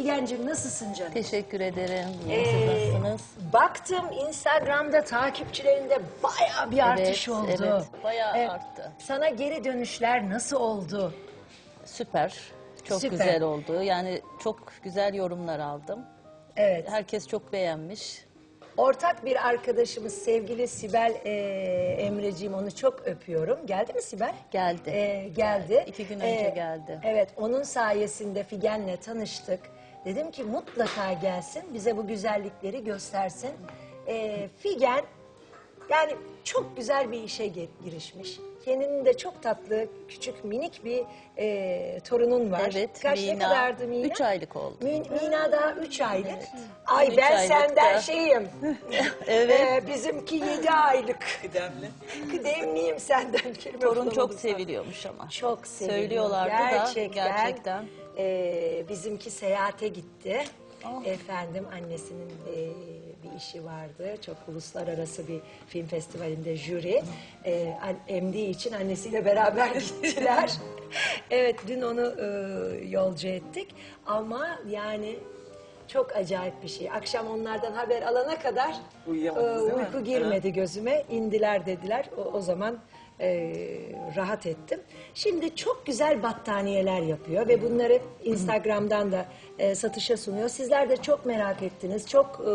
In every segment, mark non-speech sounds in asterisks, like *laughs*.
Figencim nasılsın canım? Teşekkür ederim. Ee, nasılsınız? baktım Instagram'da takipçilerinde bayağı bir artış oldu. evet. Bayağı Ee, arttı. Sana geri dönüşler nasıl oldu? Süper. Çok Süper. güzel oldu. Yani çok güzel yorumlar aldım. Evet. Herkes çok beğenmiş. Ortak bir arkadaşımız sevgili Sibel e, Emreciğim onu çok öpüyorum. Geldi mi Sibel? Geldi. E, geldi. İki gün önce geldi. Evet onun sayesinde Figen'le tanıştık. Dedim ki mutlaka gelsin bize bu güzellikleri göstersin. E, Figen yani çok güzel bir işe girişmiş. Kendinin de çok tatlı, küçük, minik bir e, torunun var. Evet. Kaç ne Mina, kadardı Mina? üç aylık oldu. Min- Mina daha üç aylık. Ay Üç ben aylık senden şeyim. *laughs* Evet. Ee, bizimki yedi aylık. Kıdemli. Kıdemliyim senden kelime Torun çok seviliyormuş ama. Çok seviliyor. Söylüyorlardı gerçekten, da gerçekten. e, bizimki seyahate gitti. Oh. Efendim annesinin e, bir işi vardı. Çok uluslararası bir film festivalinde jüri. E, an- emdiği için annesiyle beraber *laughs* gittiler. evet dün onu e, yolcu ettik. Ama yani çok acayip bir şey. Akşam onlardan haber alana kadar Uyuyamadınız değil mi? uyku girmedi gözüme. İndiler dediler. O, o zaman e, rahat ettim. Şimdi çok güzel battaniyeler yapıyor ve bunları Instagram'dan da e, satışa sunuyor. Sizler de çok merak ettiniz. Çok e,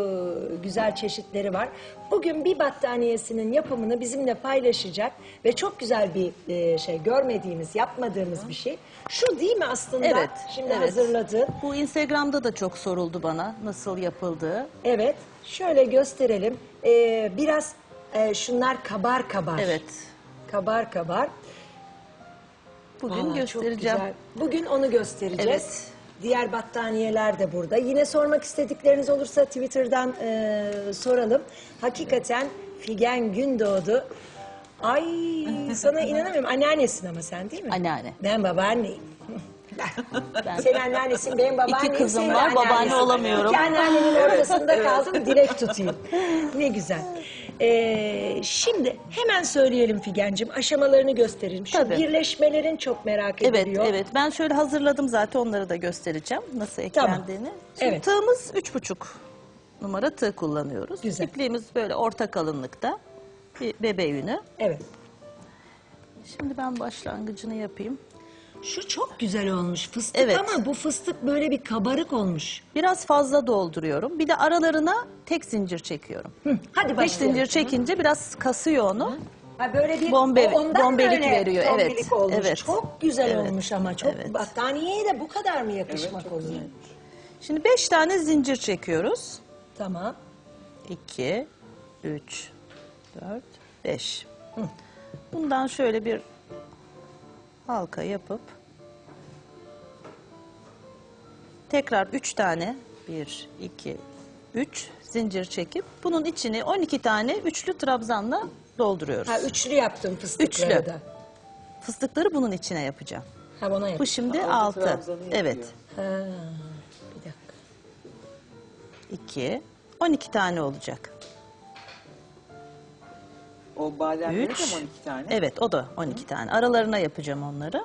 güzel çeşitleri var. Bugün bir battaniyesinin yapımını bizimle paylaşacak ve çok güzel bir e, şey görmediğimiz, yapmadığımız bir şey. Şu değil mi aslında? Evet. Şimdi evet. hazırladığın. Bu Instagram'da da çok soruldu bana nasıl yapıldığı. Evet. Şöyle gösterelim. Ee, biraz e, şunlar kabar kabar. Evet. Kabar kabar. Bugün çok göstereceğim. güzel. Bugün onu göstereceğiz. Evet. Diğer battaniyeler de burada. Yine sormak istedikleriniz olursa Twitter'dan e, soralım. Hakikaten Figen Gündoğdu. Ay sana *laughs* inanamıyorum. Anneannesin ama sen değil mi? Anneanne. Ben babaanneyim. Sen anneannesin, benim babaannem. kızım senin var, babaanne olamıyorum. İki anneannenin ortasında *laughs* kaldım, dilek tutayım. Ne güzel. Ee, şimdi hemen söyleyelim Figen'cim, aşamalarını gösterelim. Şu Tabii. birleşmelerin çok merak Evet, ediliyor. evet. Ben şöyle hazırladım zaten onları da göstereceğim nasıl Tamam. eklendiğini. Şimdi Evet. tığımız üç buçuk numara tığ kullanıyoruz. Güzel. İpliğimiz böyle orta kalınlıkta bir bebe yünü. Evet. Şimdi ben başlangıcını yapayım. Şu çok güzel olmuş fıstık Evet. ama bu fıstık böyle bir kabarık olmuş. Biraz fazla dolduruyorum. Bir de aralarına tek zincir çekiyorum. Hı, hadi Tek başlayalım. zincir çekince biraz kasıyor onu. Ha böyle bir Bombe- o ondan bombelik öyle veriyor, evet, olmuş? evet. Çok güzel Evet, olmuş ama çok evet. battaniyeye de bu kadar mı yakışmak oluyor? Şimdi beş tane zincir çekiyoruz. Tamam. 2, 3, 4, 5. Bundan şöyle bir halka yapıp tekrar 3 tane 1, 2, 3 zincir çekip bunun içini 12 tane üçlü trabzanla dolduruyoruz. Ha üçlü yaptım fıstıkları Üçlü. da. Fıstıkları bunun içine yapacağım. Ha buna yap. Bu şimdi Ha, orada 6. trabzanı yapıyor. Evet. Ha, bir dakika. 2, 12 tane olacak. O bademleri de 3. mi 12 tane? Evet o da 12 tane. Aralarına yapacağım onları.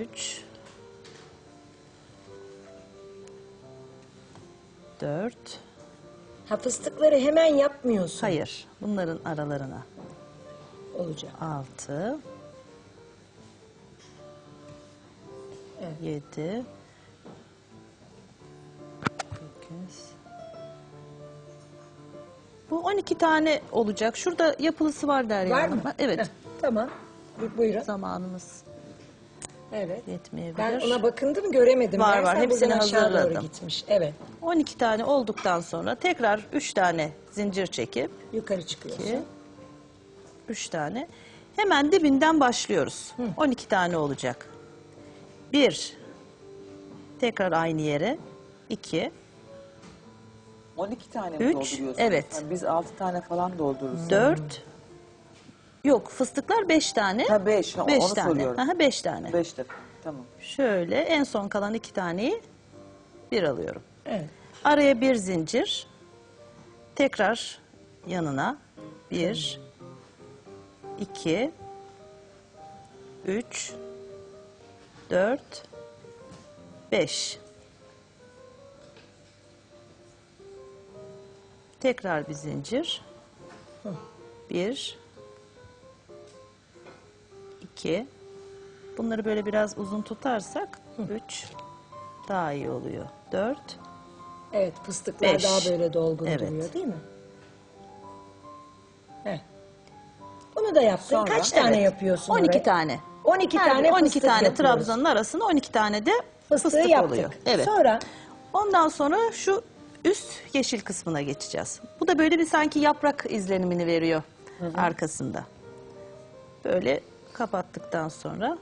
3 4 Ha fıstıkları hemen yapmıyorsun. Hayır. Bunların aralarına Olacak. 6 Evet. 7 8 Bu 12 tane olacak. Şurada yapılısı var Derya Var Hanım. mı? Evet. Heh, tamam. Bu- Buyurun. Zamanımız Evet. yetmeyebilir. Ben ona bakındım göremedim. Var, var. Hepsini buradan aşağı doğru hazırladım. gitmiş. Evet. 12 tane olduktan sonra tekrar 3 tane zincir çekip Yukarı çıkıyorsun. 2 3 tane hemen dibinden başlıyoruz. 12 tane olacak. 1 tekrar aynı yere 2 12 tane mi Üç, dolduruyorsunuz? evet. Ha, biz 6 tane falan doldururuz. 4 Yok fıstıklar 5 tane. Ha 5 onu 5 tane. soruyorum. Aha 5 tane. 5 de. Tamam. Şöyle en son kalan 2 taneyi bir alıyorum. Evet. Araya bir zincir. Tekrar yanına. Bir, iki, üç, dört, beş. Tekrar bir zincir. Bir. iki. Bunları böyle biraz uzun tutarsak üç daha iyi oluyor. Dört. Evet fıstıklar Beş. daha böyle dolgun Evet. duruyor değil mi? Evet. Bunu da yaptın. Sonra? Kaç tane Evet. yapıyorsun 12 oraya? tane. 12 Her tane bir 12 fıstık tane yapıyoruz. trabzanın arasında 12 tane de Fıstığı fıstık yaptık. oluyor. Evet. Sonra Ondan sonra şu üst yeşil kısmına geçeceğiz. Bu da böyle bir sanki yaprak izlenimini veriyor arkasında. Böyle kapattıktan sonra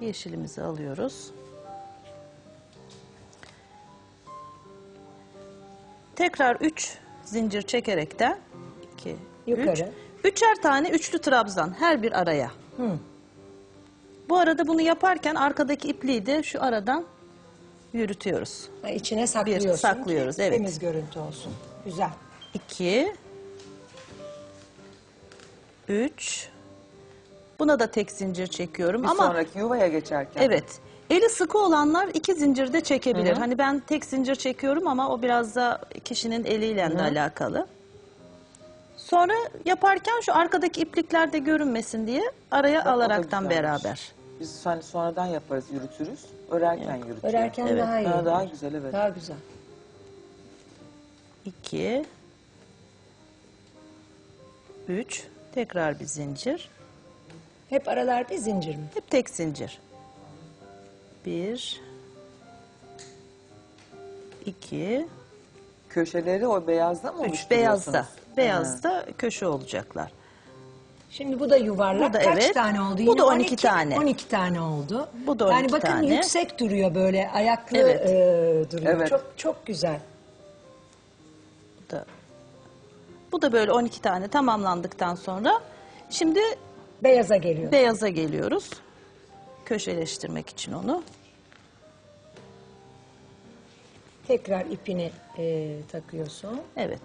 yeşilimizi alıyoruz. Tekrar 3 zincir çekerekten 2 Yukarı. Üçer tane üçlü trabzan her bir araya. Bu arada bunu yaparken arkadaki ipliği de şu aradan yürütüyoruz. ha, içine saklıyorsun. ki saklıyoruz, evet. Temiz görüntü olsun. Güzel. 2 3 Buna da tek zincir çekiyorum Bir ama sonraki yuvaya geçerken. evet. Eli sıkı olanlar iki zincir de çekebilir. Hani ben tek zincir çekiyorum ama o biraz da kişinin eliyle de alakalı. Sonra yaparken şu arkadaki iplikler de görünmesin diye araya o da alaraktan güzelmiş. beraber. Biz hani sonradan yaparız, yürütürüz. Örerken yürütürüz. Örerken Evet, daha iyi. daha- daha güzel, evet. Daha güzel. 2 3 tekrar bir zincir. Hep aralar bir zincir mi? Hep tek zincir. 1 2 Köşeleri o beyazda mı 3 oluşturuyorsunuz? beyazda. Beyazda köşe olacaklar. Şimdi bu da yuvarlak. Bu da Kaç evet. tane oldu? Bu Yine da 12 tane. 12 tane oldu. Bu da Yani 12 bakın tane. yüksek duruyor böyle. Ayaklı Evet. e, duruyor. Evet. Çok çok güzel. Bu da Bu da böyle 12 tane tamamlandıktan sonra şimdi Beyaza geliyor. beyaza geliyoruz. Köşeleştirmek için onu. Tekrar ipini e, takıyorsun. Evet.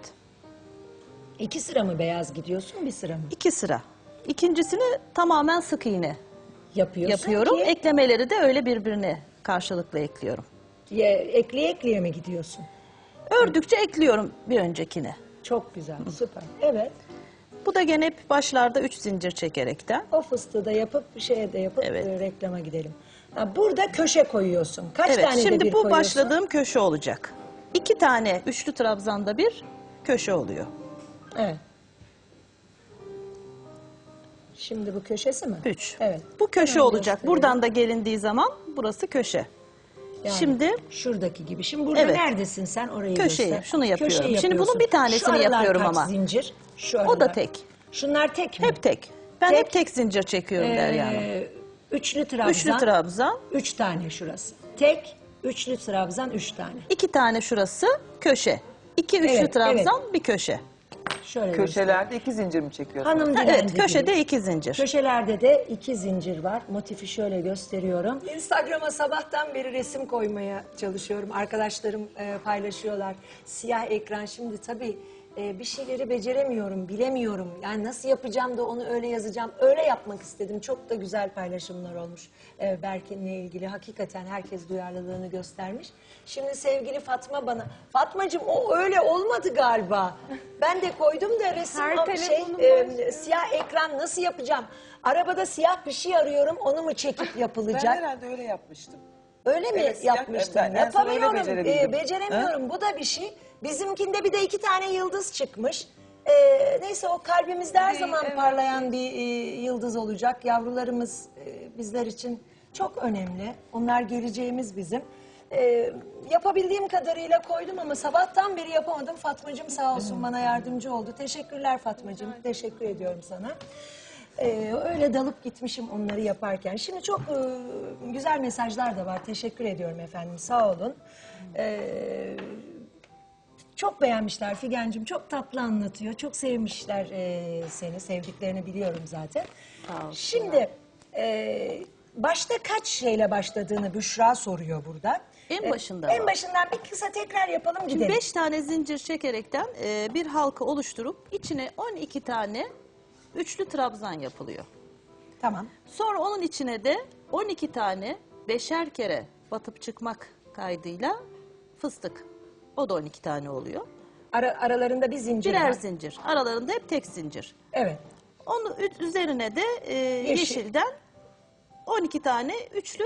İki sıra mı beyaz gidiyorsun, bir sıra mı? iki sıra. İkincisini tamamen sık iğne Yapıyorsun yapıyorum. ki Eklemeleri de öyle birbirine karşılıklı ekliyorum. ye- ekleye ekleye mi gidiyorsun? Ördükçe ekliyorum bir öncekine. Çok güzel, süper. Evet, Bu da gene hep başlarda 3 zincir çekerekten. o fıstığı da yapıp şeye de yapıp Evet. e, reklama gidelim. Ha, burada köşe koyuyorsun. Kaç Evet tane de şimdi bir bu koyuyorsun? başladığım köşe olacak. İki tane üçlü trabzanda bir köşe oluyor. Evet. Şimdi bu köşesi mi? Üç. Evet. Bu köşe Hemen olacak. Buradan da gelindiği zaman burası köşe. Yani Şimdi şuradaki gibi. Şimdi burada Evet. neredesin sen orayı Köşeyi, göster. şunu yapıyorum. Şimdi bunun bir tanesini Şu aralar yapıyorum kaç ama. zincir? Şu O da aralar. tek. Şunlar tek mi? hep tek. Ben Tek. hep tek zincir çekiyorum Derya Hanım. Ee, üçlü trabzan. Üçlü trabzan, Üç tane şurası. Tek, üçlü trabzan üç tane. iki tane şurası köşe. İki üçlü Evet, trabzan, bir köşe. Şöyle. Köşelerde iki zincir mi çekiyorsunuz? Hanım Ha, dilendi evet, köşede iki zincir. Köşelerde de iki zincir var. Motifi şöyle gösteriyorum. Instagram'a sabahtan beri resim koymaya çalışıyorum. Arkadaşlarım e, paylaşıyorlar. Siyah ekran şimdi tabii e, bir şeyleri beceremiyorum, bilemiyorum. Yani nasıl yapacağım da onu öyle yazacağım. Öyle yapmak istedim. Çok da güzel paylaşımlar olmuş. E, Berkin'le ilgili hakikaten herkes duyarlılığını göstermiş. Şimdi sevgili Fatma bana, Fatmacığım o öyle olmadı galiba. Ben de koydum da resim Her ama şey, e, siyah ekran nasıl yapacağım? Arabada siyah bir şey arıyorum onu mu çekip *laughs* Ben yapılacak? herhalde öyle yapmıştım. Öyle mi Evet, yapmıştın? ben- en son öyle Yapamıyorum, e, beceremiyorum. Bu da bir şey. Bizimkinde bir de iki tane yıldız çıkmış. E, neyse o kalbimizde her zaman evet. parlayan bir e, yıldız olacak. Yavrularımız e, bizler için çok önemli. Onlar geleceğimiz bizim. E, yapabildiğim kadarıyla koydum ama sabahtan beri yapamadım. Fatmacığım sağ olsun bana yardımcı oldu. Teşekkürler Fatmacığım. Teşekkür ediyorum sana. Ee, öyle dalıp gitmişim onları yaparken. Şimdi çok e, güzel mesajlar da var. Teşekkür ediyorum efendim. Sağ olun. Ee, çok beğenmişler Figen'cim. Çok tatlı anlatıyor. Çok sevmişler e, seni. Sevdiklerini biliyorum zaten. Şimdi e, başta kaç şeyle başladığını Büşra soruyor burada. En E, başında En başından bir kısa tekrar yapalım Şimdi gidelim. 5 tane zincir çekerekten e, bir halka oluşturup içine 12 tane üçlü trabzan yapılıyor. Tamam. Sonra onun içine de 12 tane beşer kere batıp çıkmak kaydıyla fıstık. O da 12 tane oluyor. Ara- aralarında bir zincir Birer var. zincir. Aralarında hep tek zincir. Evet. Onun üzerine de e, yeşilden 12 tane üçlü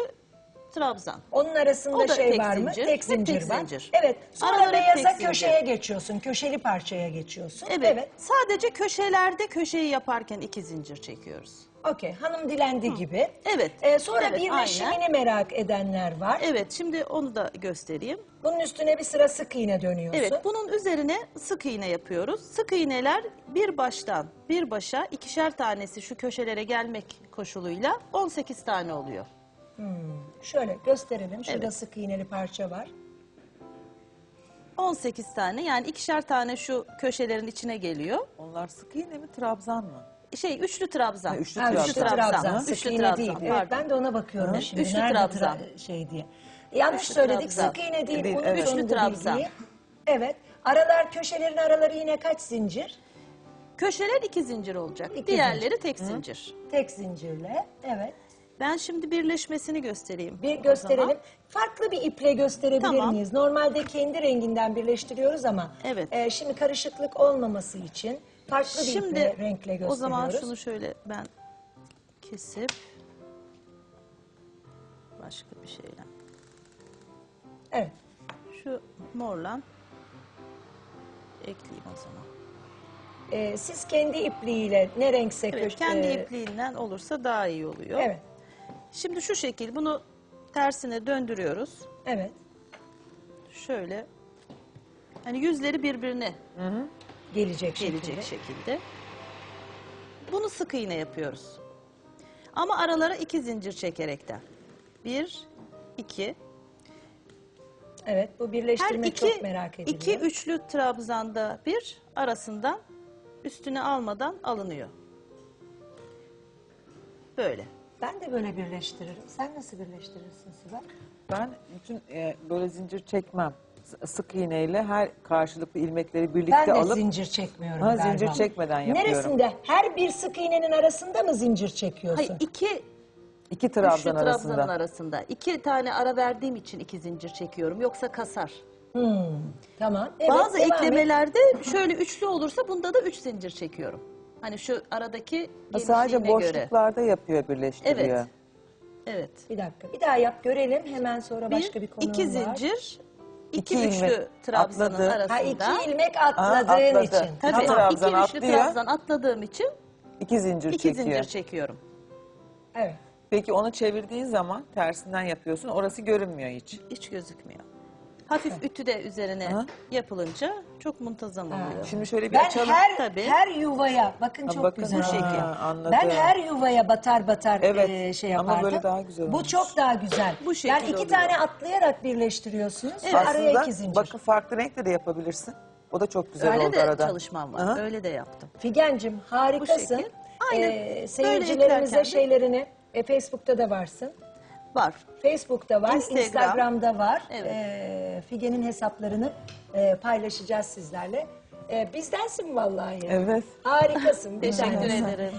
trabzan. Onun arasında O da şey tek var mı? zincir. Tek Hep zincir tek var. zincir. Evet. Sonra Araları hep beyaza tek zincir. köşeye geçiyorsun. Köşeli parçaya geçiyorsun. Evet. Sadece köşelerde köşeyi yaparken iki zincir çekiyoruz. Okey. Hanım dilendi gibi. Evet. Ee, sonra Evet, birleşimini merak edenler var. Evet şimdi onu da göstereyim. Bunun üstüne bir sıra sık iğne dönüyorsun. Evet bunun üzerine sık iğne yapıyoruz. Sık iğneler bir baştan bir başa ikişer tanesi şu köşelere gelmek koşuluyla 18 tane oluyor. Şöyle gösterelim. Şurada Evet. sık iğneli parça var. 18 tane yani ikişer tane şu köşelerin içine geliyor. Onlar sık iğne mi, trabzan mı? Şey üçlü trabzan. Ha, üçlü Ha, trabzan. üçlü trabzan. Sık Üçlü iğne trabzan, değil. Evet, pardon. ben de ona bakıyorum şimdi. Üçlü Nerede trabzan. tra- şey diye. Yanlış Üçlü söyledik. trabzan. Sık iğne değil. Değil, unutun evet. Üçlü bu trabzan. bilgiyi. Evet. Aralar köşelerin araları yine kaç zincir? Köşeler iki zincir olacak. İki Diğerleri tek zincir. Tek zincirle. Evet. Ben şimdi birleşmesini göstereyim. Bir gösterelim. Farklı bir iple gösterebilir Tamam. miyiz? Normalde kendi renginden birleştiriyoruz ama Evet. e, şimdi karışıklık olmaması için farklı bir Şimdi iple renkle gösteriyoruz. o zaman şunu şöyle ben kesip başka bir şeyle. Evet. Şu morla ekleyeyim o zaman. E, siz kendi ipliğiyle ne renkse Evet, kö- kendi e, ipliğinden olursa daha iyi oluyor. Evet. Şimdi şu şekil bunu tersine döndürüyoruz. Evet. Şöyle hani yüzleri birbirine Gelecek, gelecek şekilde. şekilde. Bunu sık iğne yapıyoruz. Ama aralara iki zincir çekerekten. Bir, iki. Evet. Bu Her birleştirme iki, çok merak ediliyor. iki üçlü trabzanda bir arasından üstüne almadan alınıyor. Böyle. Ben de böyle birleştiririm. Sen nasıl birleştirirsin Sibel? Ben bütün e, böyle zincir çekmem. S- Sık iğneyle her karşılıklı ilmekleri birlikte Ben de alıp zincir çekmiyorum Ha, galiba. zincir çekmeden yapıyorum. Neresinde? Her bir sık iğnenin arasında mı zincir çekiyorsun? Hayır iki iki üçlü trabzan trabzanın arasında. arasında. İki tane ara verdiğim için iki zincir çekiyorum. Yoksa kasar. Hmm, tamam. Evet, Bazı devam et. eklemelerde şöyle üçlü olursa bunda da üç zincir çekiyorum. Hani şu aradaki Ha, genişliğine Sadece göre. boşluklarda yapıyor, birleştiriyor. Evet. Evet. Bir dakika. Bir daha yap görelim. Hemen sonra başka bir iki var. zincir, iki, İki üçlü trabzanın atladı. arasında. Ha iki ilmek atladığın atladı. için. Tabii İki Tamam. trabzan iki üçlü atlıyor. trabzan atladığım için İki zincir iki çekiyor. zincir çekiyorum. Evet. Peki onu çevirdiğin zaman tersinden yapıyorsun. Orası görünmüyor hiç. Hiç gözükmüyor. Hafif ütü de üzerine Aha. yapılınca çok muntazam oluyor. Şimdi şöyle bir Ben açalım. her Tabii. her yuvaya bakın Ha, çok bakın, güzel ha, şekil. anladım. Ben her yuvaya batar batar Evet, e, şey ama yapardım. böyle daha güzel Bu olmuş. çok daha güzel. Bu şekil yani iki oluyor. tane atlayarak birleştiriyorsunuz. ve araya Aslında iki zincir. bakın farklı renkle de yapabilirsin. O da çok güzel Öyle oldu de arada. çalışmam var. Aha. Öyle de yaptım. Figencim harikasın. Bu şekil. Aynen. Ee, Böyle seyircilerimize eklerken de- şeylerini e, Facebook'ta da varsın. Var. Facebook'ta var, Instagram. Instagram'da var. Evet. Ee, Figen'in hesaplarını e, paylaşacağız sizlerle. Ee, bizdensin vallahi. Evet. Harikasın. *laughs* Teşekkür ederim.